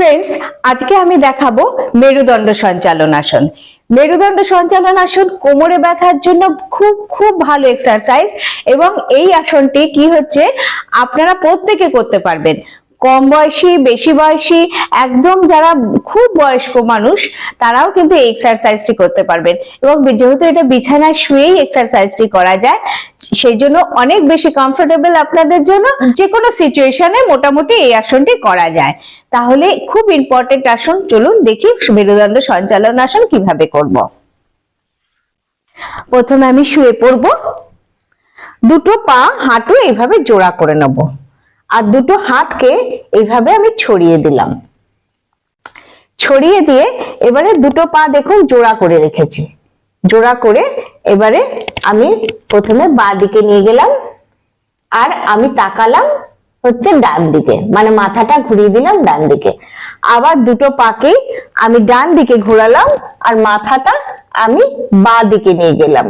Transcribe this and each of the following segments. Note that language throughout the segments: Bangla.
ফ্রেন্ডস আজকে আমি দেখাবো মেরুদণ্ড সঞ্চালন আসন। মেরুদণ্ড সঞ্চালন আসন কোমরে ব্যথার জন্য খুব খুব ভালো এক্সারসাইজ এবং এই আসনটি কি হচ্ছে, আপনারা প্রত্যেকে করতে পারবেন। কম বয়সী, বেশি বয়সী, একদম যারা খুব বয়স্ক মানুষ, তারাও কিন্তু এক্সারসাইজটি করতে পারবেন। এবং যেহেতু এটা বিছানায় শুয়েই এক্সারসাইজটি করা যায়, সেই জন্য অনেক বেশি কমফোর্টেবল আপনাদের জন্য যে কোনো সিচুয়েশনে মোটামুটি এই আসনটি করা যায়। তাহলে খুব ইম্পর্টেন্ট আসন, চলুন দেখি মেরুদণ্ড সঞ্চালন আসন কীভাবে করব। প্রথমে আমি শুয়ে পড়ব। দুটো পা হাঁটু এইভাবে জোড়া করে নেব। আর দুটো হাতকে এইভাবে আমি ছড়িয়ে দিলাম। ছড়িয়ে দিয়ে এবারে দুটো পা দেখুন জোড়া করে রেখেছি। জোড়া করে এবারে আমি প্রথমে বা দিকে নিয়ে গেলাম আর আমি তাকালাম হচ্ছে ডান দিকে মানে মাথাটা ঘুরিয়ে দিলাম ডান দিকে। আবার দুটো পাকেই আমি ডান দিকে ঘোরালাম আর মাথাটা আমি বা দিকে নিয়ে গেলাম।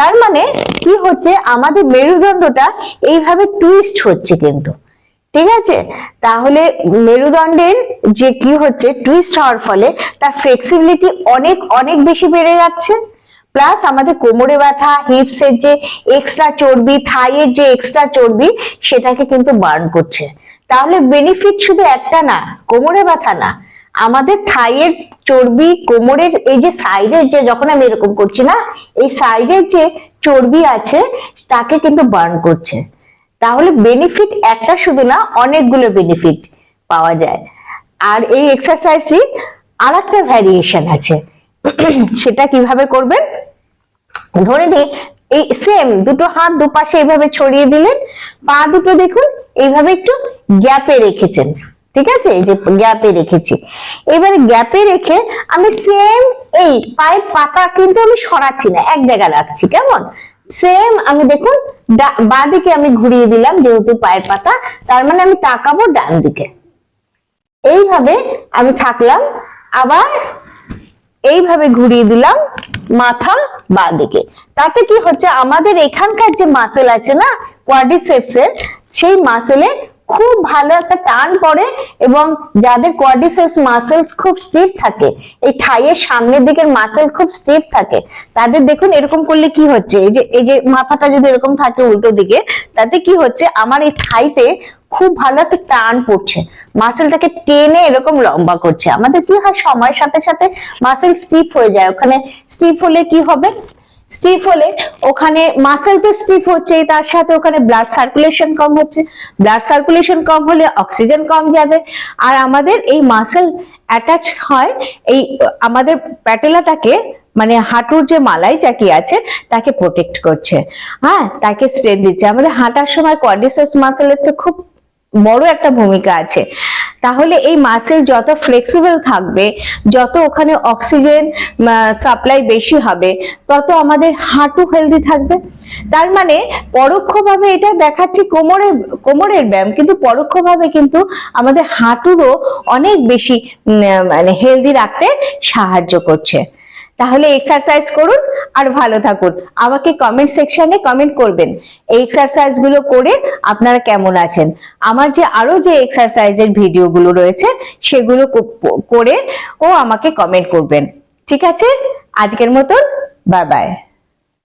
তার মানে কি হচ্ছে? আমাদের মেরুদণ্ডটা এইভাবে টুইস্ট হচ্ছে কিন্তু। ঠিক আছে? তাহলে মেরুদণ্ডের যে কি হচ্ছে টুইস্ট হওয়ার ফলে তার ফ্লেক্সিবিলিটি অনেক অনেক বেশি বেড়ে যাচ্ছে। প্লাস আমাদের কোমরে ব্যথা হিপস এর যে এক্সট্রা চর্বি থাইয়ের যে এক্সট্রা চর্বি, সেটাকে কিন্তু বার্ন করছে। তাহলে বেনিফিট শুধু একটা না, কোমরে ব্যথা না আমাদের থাইয়ের চর্বি কোমরের এই যে সাইডের যে যখন আমি এরকম করছি না, এই সাইডের যে চর্বি আছে তাকে কিন্তু বার্ন করছে। তাহলে বেনিফিট একটা শুধু না, অনেকগুলো বেনিফিট পাওয়া যায়। আর এই এক্সারসাইজটি আর একটা ভ্যারিয়েশন আছে। সেটা কীভাবে করবেন? ধরে নিই এই সেম দুটো হাত দুপাশে এইভাবে ছড়িয়ে দিলেন, পা দুটো দেখুন, এইভাবে একটু গ্যাপে রেখেছেন। ঠিক আছে? এই যে গ্যাপে রেখেছি। এবারে গ্যাপে রেখে আমি সেম এই পায়ের পাতা কিন্তু আমি সরাচ্ছি না, এক জায়গায় রাখছি, কেমন? সেম আমি দেখুন বাঁ দিকে আমি ঘুরিয়ে দিলাম যেহেতু পায়ের পাতা, তার মানে আমি তাকাবো ডান দিকে। এইভাবে আমি থাকলাম, আবার এইভাবে ঘুরিয়ে দিলাম মাথা বা দিকে। তাতে কি হচ্ছে? আমাদের এখানকার যে মাসেল আছে না কোয়াড্রিসেপস এর সেই মাসেলে খুব ভালো একটা টান পড়ে এবং যাদের কোয়াড্রিসেপস মাসেল খুব স্টিফ থাকে, এই থাইয়ের সামনের দিকের মাসেল খুব স্টিফ থাকে, তাদের দেখুন এরকম করলে কি হচ্ছে? এই যে এই যে মাথাটা যদি এরকম থাকে উল্টো দিকে, তাতে কি হচ্ছে? আমার এই থাইতে খুব ভালো একটা টান পড়ছে। মাসেলটাকে টেনে এরকম লম্বা করছে। আমাদের কি হয়? সময়ের সাথে সাথে মাসেল স্টিফ হয়ে যায়। ওখানে স্টিফ হলে কি হবে? স্টিফ হলে ওখানে মাসেল তো স্টিফ হচ্ছে তার সাথে ওখানে ব্লাড সার্কুলেশন কম হচ্ছে। ব্লাড সার্কুলেশন কম হলে অক্সিজেন কম যাবে। আর আমাদের এই মাসেল অ্যাটাচ হয়, এই, আমাদের প্যাটেলাটাকে মানে হাঁটুর যে মালাই চাকি আছে, তাকে প্রোটেক্ট করছে। হ্যাঁ তাকে স্ট্রেন দিচ্ছে। আমাদের হাঁটার সময় কোয়াড্রিসেপস মাসেলের তো খুব বড় একটা ভূমিকা আছে। তাহলে এই মাসেল যত ফ্লেক্সিবল থাকবে, যত ওখানে অক্সিজেন সাপ্লাই বেশি হবে, তত আমাদের হাঁটু হেলদি থাকবে। তার মানে পরোক্ষভাবে এটা দেখাচ্ছে কোমরের কোমরের ব্যায়াম, কিন্তু পরোক্ষভাবে কিন্তু আমাদের হাঁটুরও অনেক বেশি মানে হেলদি রাখতে সাহায্য করছে। তাহলে এক্সারসাইজ করুন আর ভালো থাকুন। আমাকে কমেন্ট সেকশনে কমেন্ট করবেন। এই এক্সারসাইজগুলো করে আপনারা কেমন আছেন? আমার যে আরও যে এক্সারসাইজের ভিডিওগুলো রয়েছে, সেগুলো করে ও আমাকে কমেন্ট করবেন। ঠিক আছে? আজকের মতন বাই বাই